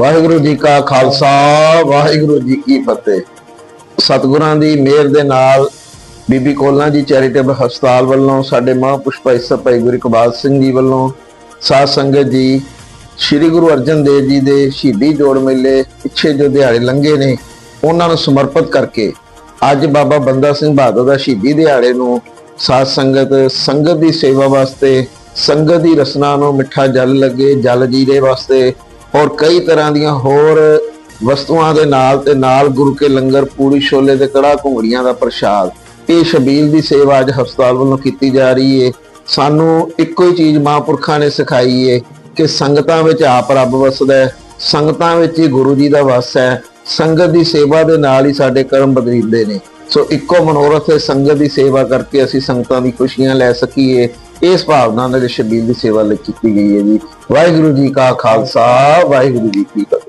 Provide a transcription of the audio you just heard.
ਵਾਹਿਗੁਰੂ ਜੀ ਕਾ ਖਾਲਸਾ, ਵਾਹਿਗੁਰੂ ਜੀ ਕੀ ਫਤਿਹ। ਸਤਿਗੁਰਾਂ ਦੀ ਮਿਹਰ ਦੇ ਨਾਲ ਬੀਬੀ ਕੋਲਾ ਜੀ ਚੈਰੀਟੇਬਲ ਹਸਪਤਾਲ ਵੱਲੋਂ, ਸਾਡੇ ਮਹਾਂਪੁਰਸ਼ ਭਾਈ ਸਾਹਿਬ ਭਾਈ ਗੁਰੂ ਇਕਬਾਲ ਸਿੰਘ ਜੀ ਵੱਲੋਂ, ਸਾਧ ਸੰਗਤ ਜੀ, ਸ੍ਰੀ ਗੁਰੂ ਅਰਜਨ ਦੇਵ ਜੀ ਦੇ ਸ਼ਹੀਦੀ ਜੋੜ ਮੇਲੇ ਪਿੱਛੇ ਜੋ ਦਿਹਾੜੇ ਲੰਘੇ ਨੇ, ਉਹਨਾਂ ਨੂੰ ਸਮਰਪਿਤ ਕਰਕੇ ਅੱਜ ਬਾਬਾ ਬੰਦਾ ਸਿੰਘ ਬਹਾਦਰ ਦਾ ਸ਼ਹੀਦੀ ਦਿਹਾੜੇ ਨੂੰ ਸਾਧ ਸੰਗਤ ਸੰਗਤ ਦੀ ਸੇਵਾ ਵਾਸਤੇ, ਸੰਗਤ ਦੀ ਰਸਨਾ ਨੂੰ ਮਿੱਠਾ ਜਲ ਲੱਗੇ, ਜਲ ਜੀਰੇ ਵਾਸਤੇ ਔਰ ਕਈ ਤਰ੍ਹਾਂ ਦੀਆਂ ਹੋਰ ਵਸਤੂਆਂ ਦੇ ਨਾਲ ਤੇ ਨਾਲ ਗੁਰੂ ਕੇ ਲੰਗਰ, ਪੂੜੀ, ਛੋਲੇ ਤੇ ਕੜਾ ਘੁੰਗੜੀਆਂ ਦਾ ਪ੍ਰਸ਼ਾਦ। ਇਹ ਸ਼ਬੀਲ ਦੀ ਸੇਵਾ ਅੱਜ ਹਸਪਤਾਲ ਵੱਲੋਂ ਕੀਤੀ ਜਾ ਰਹੀ ਹੈ ਸਾਨੂੰ ਇੱਕੋ ਹੀ ਚੀਜ਼ ਮਹਾਂਪੁਰਖਾਂ ਨੇ ਸਿਖਾਈ ਹੈ ਕਿ ਸੰਗਤਾਂ ਵਿੱਚ ਆਪ ਰੱਬ ਵਸਦਾ ਹੈ, ਸੰਗਤਾਂ ਵਿੱਚ ਹੀ ਗੁਰੂ ਜੀ ਦਾ ਵਸ ਹੈ। ਸੰਗਤ ਦੀ ਸੇਵਾ ਦੇ ਨਾਲ ਹੀ ਸਾਡੇ ਕਰਮ ਬਦਲੀਦੇ ਨੇ। ਸੋ ਇੱਕੋ ਮਨੋਰਥ ਹੈ ਸੰਗਤ ਦੀ ਸੇਵਾ ਕਰਕੇ ਅਸੀਂ ਸੰਗਤਾਂ ਦੀ ਖੁਸ਼ੀਆਂ ਲੈ ਸਕੀਏ। ਇਸ ਭਾਵਨਾ ਨਾਲ ਸ਼ਬੀਲ ਦੀ ਸੇਵਾ ਲਈ ਕੀਤੀ ਗਈ ਹੈ ਜੀ। ਵਾਹਿਗੁਰੂ ਜੀ ਕਾ ਖਾਲਸਾ, ਵਾਹਿਗੁਰੂ ਜੀ ਕੀ ਫਤਿਹ।